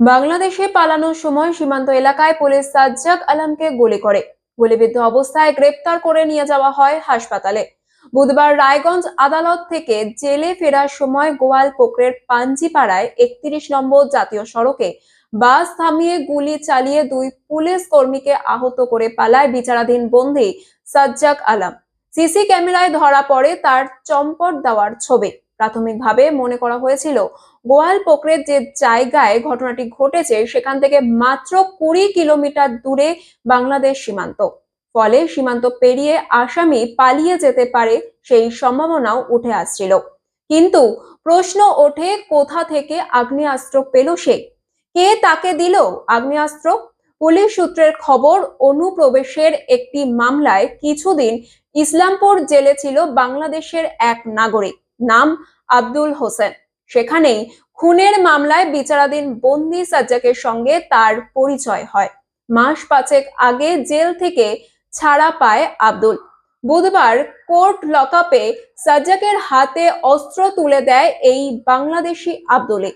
বাংলাদেশে পালানোর সময় সীমান্ত এলাকায় পুলিশ সাজ্জাক আলমকে গুলি করে। গুলিবিদ্ধ অবস্থায় গ্রেপ্তার করে নিয়ে যাওয়া হয় হাসপাতালে। বুধবার রায়গঞ্জ আদালত থেকে জেলে ফেরার সময় গোয়াল পোকরের পাঞ্জিপাড়ায় একত্রিশ নম্বর জাতীয় সড়কে বাস থামিয়ে গুলি চালিয়ে দুই পুলিশ কর্মীকে আহত করে পালায় বিচারাধীন বন্দী সাজ্জাক আলম। সিসি ক্যামেরায় ধরা পড়ে তার চম্পট দেওয়ার ছবি। প্রাথমিকভাবে মনে করা হয়েছিল, গোয়াল পোকরের যে জায়গায় ঘটনাটি ঘটেছে, সেখান থেকে মাত্র কুড়ি কিলোমিটার দূরে বাংলাদেশ সীমান্ত। ফলে সীমান্ত পেরিয়ে আসামি পালিয়ে যেতে পারে সেই সম্ভাবনাও উঠে আসছিল। কিন্তু প্রশ্ন ওঠে, কোথা থেকে আগ্নেয়াস্ত্র পেল সে? কে তাকে দিল আগ্নেয়াস্ত্র? পুলিশ সূত্রের খবর, অনুপ্রবেশের একটি মামলায় কিছুদিন ইসলামপুর জেলে ছিল বাংলাদেশের এক নাগরিক। নাম আব্দুল হোসেন। সেখানেই খুনের মামলায় বিচারাধীন বন্দি সাজ্জাকের সঙ্গে তার পরিচয় হয়। মাস পাঁচেক আগে জেল থেকে ছাড়া পায় আব্দুল। বুধবার কোর্ট লকআপে সাজ্জাকের হাতে অস্ত্র তুলে দেয় এই বাংলাদেশি আব্দুলে